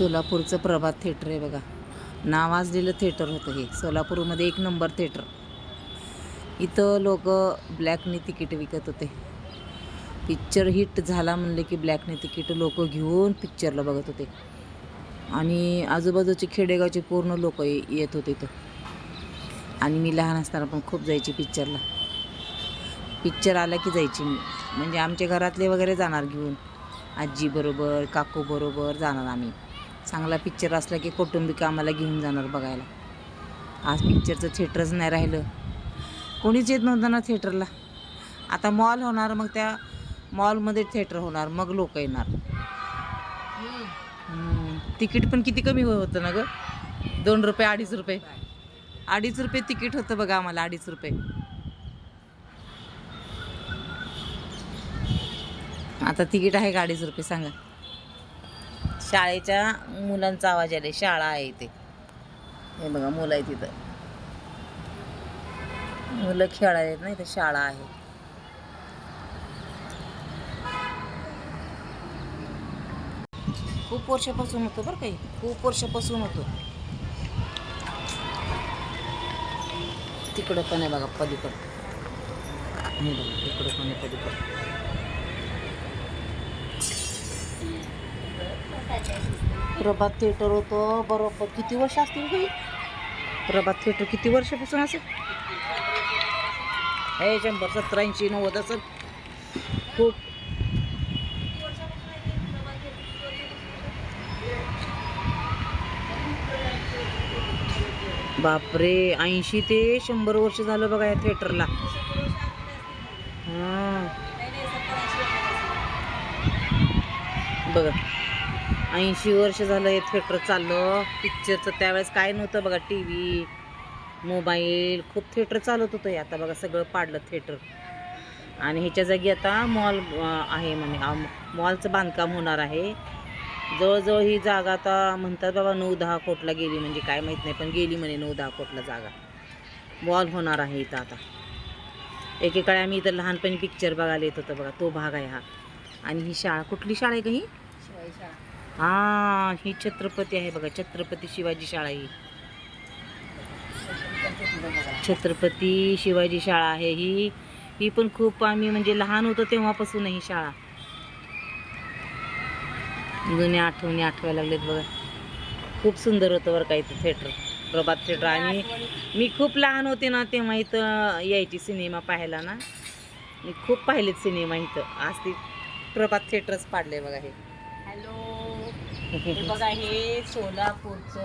सोलापूरचं प्रभात theatre आहे बघा. नावाजलेलं theatre होतं हे. सोलापूरमध्ये एक नंबर थिएटर इथं लोक ब्लॅकने तिकीट विकत होते. पिक्चर हिट झाला म्हणले की ब्लॅकने तिकीट लोक घेऊन पिक्चरला बघत होते. आणि आजूबाजूचे खेडेगावचे पूर्ण लोक येत होते इथं. आणि मी लहान असताना पण खूप जायची पिक्चरला पिक्चर आला की जायची मी. म्हणजे आमच्या घरातले वगैरे जाणार घेऊन. आजीबरोबर काकूबरोबर जाणार आम्ही. चांगला पिक्चर असला की कौटुंबिक आम्हाला घेऊन जाणार बघायला. आज पिक्चरचं थिएटरच नाही राहिलं. कोणीच येत नव्हतं ना थिएटरला आता मॉल होणार मग त्या मॉलमध्ये थिएटर होणार मग लोक येणार. तिकीट पण किती कमी होतं ना गं? दोन रुपये अडीच रुपये. अडीच रुपये तिकीट होतं बघा आम्हाला अडीच रुपये. आता तिकीट आहे का अडीच रुपये? सांगा. शाळेच्या मुलांचा आवाज आले शाळा आहे इथे. हे बघा मुलं आहे तिथं मुलं खेळायला आहेत ना इथं शाळा आहे. खूप वर्षापासून होतं बरं काही. खूप वर्षापासून होतं. तिकडं पण आहे बघा पलीकडं. बघा तिकडं पण आहे पलीकडं. प्रभात थिएटर होतं बरोबर. किती वर्ष असतील काही प्रभात थिएटर किती वर्षापासून असेल? हे शंभर सतरा ऐंशी नव्वद असेल. खूप. बापरे ऐंशी ते शंभर वर्ष झालं बघा या थिएटरला हां. बघा. ऐंशी वर्ष झालं हे थिएटर चाललं. पिक्चरचं त्यावेळेस काय नव्हतं बघा टी व्ही मोबाईल खूप थिएटर चालत होतं हे आता बघा सगळं पाडलं थिएटर आणि ह्याच्या जागी आता मॉल आहे म्हणे मॉलचं बांधकाम होणार आहे. जवळजवळ ही जागा आता म्हणतात बाबा नऊ दहा कोटला गेली म्हणजे काय माहीत नाही पण गेली म्हणे नऊ दहा कोटला जागा. मॉल होणार आहे इथं आता. एकेकाळी आम्ही इथं लहानपणी पिक्चर बघायला येत होतं बघा तो भाग आहे हा. आणि ही शाळा कुठली शाळा आहे का ही? हा ही छत्रपती आहे बघा. छत्रपती शिवाजी शाळा ही. छत्रपती शिवाजी शाळा आहे ही. ही पण खूप आम्ही म्हणजे लहान होतो तेव्हापासून ही शाळा. जुन्या आठवणी आठवायला लागलेत बघा. खूप सुंदर होतं बरं का इथं थिएटर प्रभात थिएटर आणि मी खूप लहान होते ना तेव्हा इथं यायची सिनेमा पाहायला ना. मी खूप पाहिलेत सिनेमा इथं. आज ती प्रभात थिएटरच पाडले बघा हे. हॅलो हे बघा हे सोलापूरचं